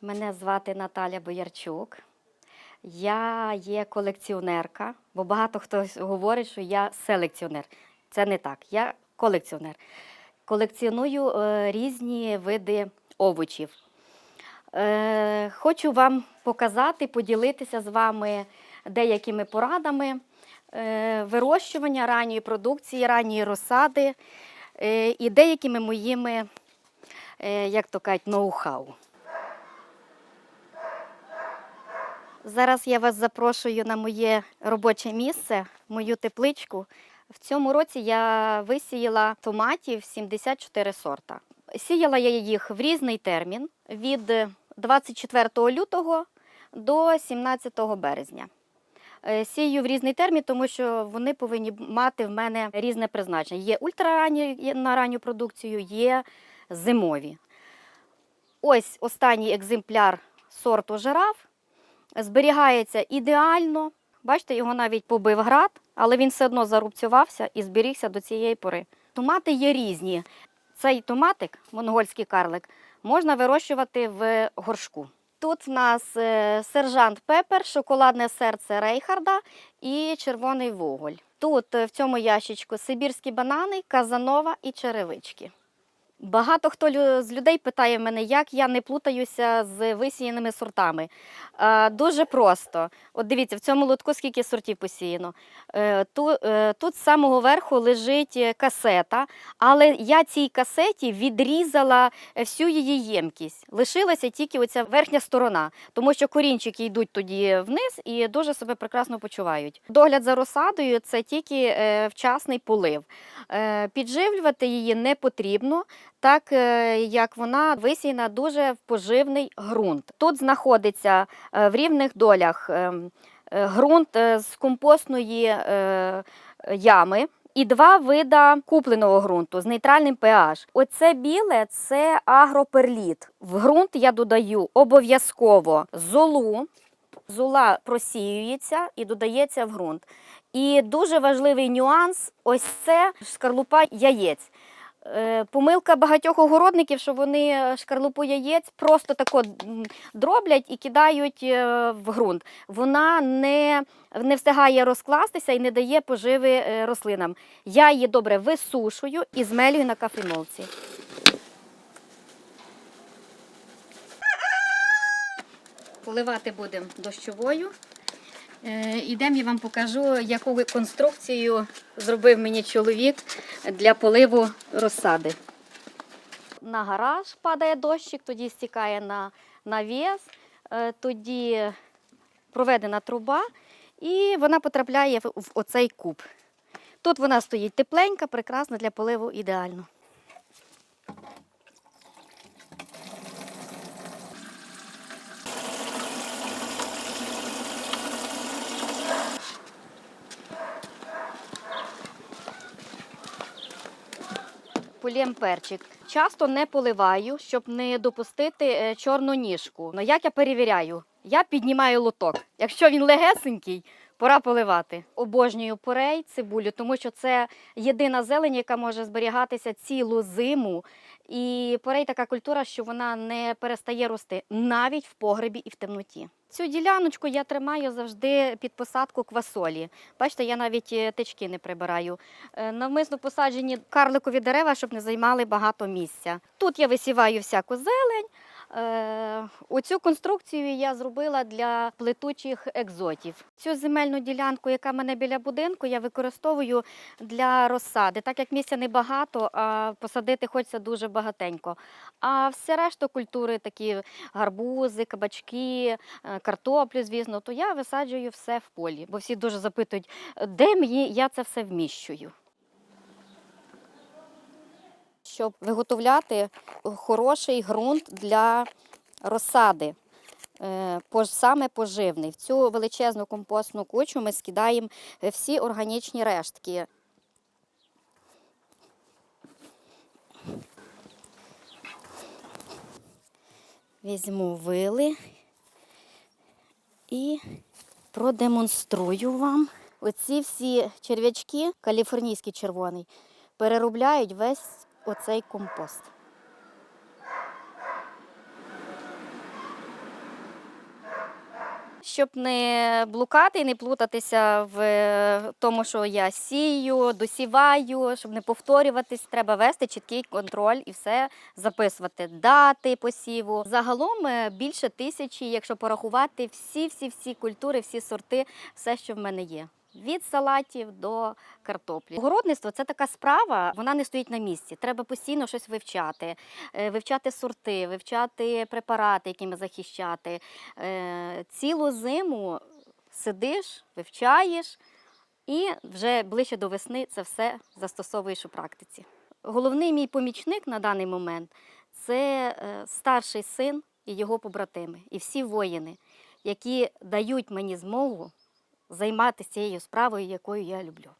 Мене звати Наталя Боярчук. Я є колекціонерка, бо багато хто говорить, що я селекціонер. Це не так. Я колекціонер. Колекціоную е, різні види овочів. Е, хочу вам показати, поділитися з вами деякими порадами е, вирощування ранньої продукції, ранньої розсади е, і деякими моїми, е, як то кажуть, ноу-хау. Зараз я вас запрошую на моє робоче місце, мою тепличку. В цьому році я висіяла томатів 74 сорта. Сіяла я їх в різний термін від 24 лютого до 17 березня. Е, Сію в різний термін, тому що вони повинні мати в мене різне призначення. Є ультраранні на ранню продукцію, є зимові. Ось останній екземпляр сорту жираф зберігається ідеально. Бачите, його навіть побив град, але він все одно зарубцювався і зберігся до цієї пори. Томати є різні. Цей томатик, монгольський карлик, можна вирощувати в горшку. Тут в нас е, сержант Пепер, шоколадне серце Рейхарда і червоний вуголь. Тут е, в цьому ящичку сибірські банани, казанова і черевички. Багато хто з людей питає мене, як я не плутаюся з висіяними сортами. Е, Дуже просто. От дивіться, в цьому лотку скільки сортів посіяно. Е, е, Тут з самого верху лежить касета, але я цій касеті відрізала всю її ємкість. Лишилася тільки оця верхня сторона, тому що корінчики йдуть тоді вниз і дуже себе прекрасно почувають. Догляд за розсадою це тільки вчасний полив. Підживлювати її не потрібно, так е, як вона висіяна дуже в поживний ґрунт. Тут знаходиться е, в рівних долях ем, е, ґрунт з компостної ями. І два вида купленого ґрунту з нейтральним pH. Оце біле це агроперліт. В ґрунт я додаю обов'язково золу. Зола просіюється і додається в ґрунт. І дуже важливий нюанс ось це шкарлупа яєць. Е, Помилка багатьох огородників, що вони шкарлупу яєць просто тако дроблять і кидають е, в ґрунт. Вона не, не встигає розкластися і не дає поживи е, рослинам. Я її добре висушую і змелюю на кафемолці. Поливати будемо дощовою. Е, Ідемо, я вам покажу, яку конструкцію зробив мені чоловік для поливу розсади. На гараж падає дощик, тоді стікає на навіс, е, тоді проведена труба і вона потрапляє в в оцей куб. Тут вона стоїть тепленька, прекрасна для поливу ідеально. Перчик. Часто не поливаю, щоб не допустити е, чорну ніжку. Ну як я перевіряю? Я піднімаю лоток. Якщо він легесенький, пора поливати. Обожнюю порей, цибулю, тому що це єдина зелень, яка може зберігатися цілу зиму. І порей така культура, що вона не перестає рости навіть в погребі і в темноті. Цю діляночку я тримаю завжди під посадку квасолі. Бачите, я навіть течки тички не прибираю. Е, Навмисно посаджені карликові дерева, щоб не займали багато місця. Тут я висіваю всяку зелень. Е, Оцю конструкцію я зробила для плетучих екзотів. Цю земельну ділянку, яка в мене біля будинку, я використовую для розсади. Так як місця небагато, а посадити хочеться дуже багатенько. А все решта культури, такі гарбузи, кабачки, е, картоплю, звісно, то я висаджую все в полі. Бо всі дуже запитують, де мені я це все вміщую. Щоб виготовляти хороший ґрунт для розсади, е, саме поживний. В цю величезну компостну кучу ми скидаємо е, всі органічні рештки. Візьму вили і продемонструю вам. Оці всі черв'ячки, каліфорнійський червоний, переробляють весь оцей компост. щоб не блукати і не плутатися в е, тому, що я сію, досіваю, щоб не повторюватись, треба вести чіткий контроль і все записувати. Дати посіву. Загалом е, більше тисячі, якщо порахувати всі, всі, всі культури, всі сорти, все, що в мене є. Від салатів до картоплі. Городництво це така справа, вона не стоїть на місці. Треба постійно щось вивчати, Е, вивчати сорти, вивчати препарати, якими захищати. Е, Цілу зиму сидиш, вивчаєш і вже ближче до весни це все застосовуєш у практиці. Головний мій помічник на даний момент це е, старший син і його побратими, і всі воїни, які дають мені змогу займатися цією справою, якою я люблю.